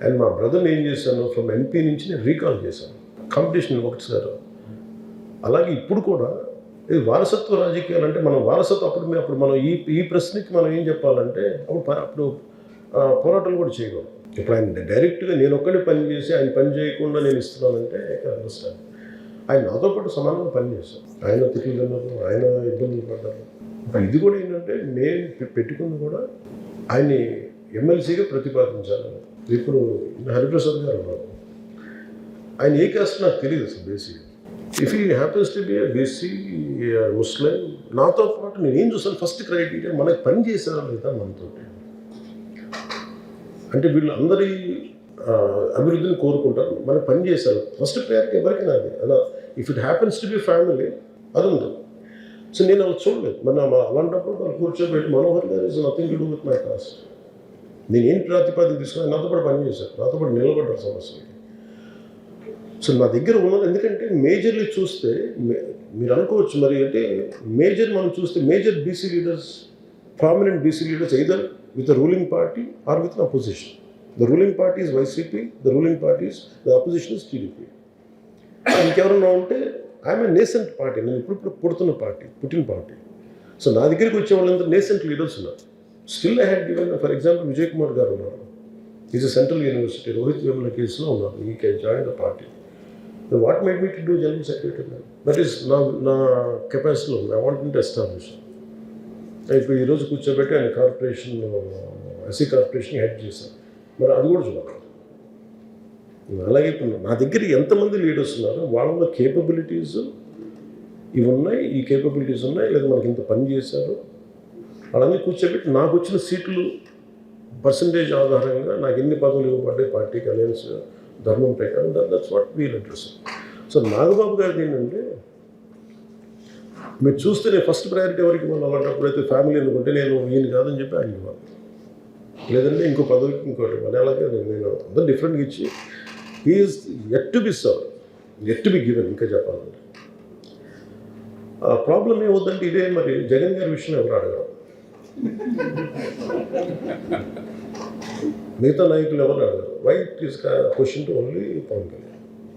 And మా బ్రదర్ని ఏం చేశాను? ఫ్రమ్ ఎంపీ నుంచి నేను రీకాల్ చేశాను కాంపిటీషన్ ఒకటిసారి అలాగే ఇప్పుడు కూడా ఇది వారసత్వ రాజకీయాలు అంటే మనం వారసత్వం అప్పుడు మేము అప్పుడు మనం ఈ ఈ ప్రశ్నకి మనం ఏం చెప్పాలంటే అప్పుడు ప- అప్పుడు పోరాటాలు కూడా చేయగలం ఇప్పుడు ఆయన డైరెక్ట్గా నేను ఒక్కడే పని చేసి ఆయన పని చేయకుండా నేను ఇస్తున్నానంటే అండర్స్టాండ్ ఆయన నాతో పాటు సమానంగా పనిచేశాను ఆయన తిట్లు తిన్నారు ఆయన ఇబ్బందులు పడ్డారు. ఇది కూడా ఏంటంటే మేము పెట్టుకుంది కూడా ఆయన్ని ఎమ్మెల్సీగా ప్రతిపాదించాను ఇప్పుడు హరిప్రసాద్ గారు ఉన్నారు. ఆయన ఏ కాస్ట్ నాకు తెలియదు అసలు basic if he happens to be BC Muslim నాతో పాటు నేను ఏం చూసాను ఫస్ట్ క్రైటీరియా మనకి పని చేశారా లేదా మనతో? అంటే వీళ్ళు అందరి అభివృద్ధిని కోరుకుంటారు. మనకి పని చేశారు. ఫస్ట్ ప్రయారిటీ ఎవరికి నాది? అలా if it happens to be family అది ఉంది. సో నేను అలా చూడలేదు. మన మన- అలాంటప్పుడు మనం కూర్చోబెట్టి Manohar garu is nothing to do with my caste నేను ఏం ప్రాతిపాదిక తీసుకున్నా నాతో పాటు పని చేశాను నాతో పాటు నిలబడ్డారు సమస్యలకి సో నా దగ్గర ఉన్నది ఎందుకంటే మేజర్లీ చూస్తే మీరు అనుకోవచ్చు మరి అంటే మేజర్ మనం చూస్తే major BC leaders prominent BC leaders either with ruling party or with opposition the ruling parties YCP the ruling parties the opposition is TDP ఇంకెవరన్నా ఉంటే ఆమె నేసెంట్ పార్టీ నేను ఇప్పుడు ఇప్పుడు పుడుతున్న పార్టీ పుట్టిన పార్టీ సో నా దగ్గరికి వచ్చే వాళ్ళందరూ నేసెంట్ లీడర్స్ ఉన్నారు. Still I had given for example Vijay Kumar garu ఉన్నారు. Is central university Rohith Vemula కేసులో ఉన్నారు. He can join the party what made me to do general secretary that is నా నా కెపాసిటీలో ఉంది. ఐ వాంట్ టు ఎస్టాబ్లిష్ ఇప్పుడు ఈరోజు కూర్చోబెట్టి ఆయన కార్పొరేషన్ ఎస్సీ కార్పొరేషన్ హెడ్ చేశాను మరి అది కూడా చూడాలి. అలాగే ఇప్పుడు నా దగ్గర ఎంతమంది లీడర్స్ ఉన్నారో వాళ్ళ కేపబిలిటీస్ ఇవి ఉన్నాయి ఈ కేపబిలిటీస్ ఉన్నాయి. లేదా మనకి ఇంత పని చేశారు వాళ్ళని కూర్చోబెట్టి నాకు వచ్చిన సీట్లు పర్సంటేజ్ ఆధారంగా నాకు ఎన్ని పదవులు ఇవ్వబడ్డాయి పార్టీకి అలయన్స్ ధర్మం ప్రకారం that's what we'll address so Nagababu garu ఏంటంటే మీరు చూస్తే నేను ఫస్ట్ ప్రయారిటీ ఎవరికి మనం అలాంటప్పుడు అయితే ఫ్యామిలీ అనుకుంటే నేను ఈయన కాదని చెప్పి ఆయన ఇవ్వాలి. లేదంటే ఇంకో పదవికి ఇంకోటి ఇవ్వాలి. అలాగే నేను నేను అందరూ డిఫరెంట్గా ఇచ్చి he is ought to be serve ought to be given ఇంకా చెప్పాలంటే. ఆ ప్రాబ్లం ఏమవుతుందంటే ఇదే మరి జగన్ గారి విషయం ఎవరు అడగరు. మిగతా నాయకులు ఎవరు అడగరు. Why it is question to only Pawan Kalyan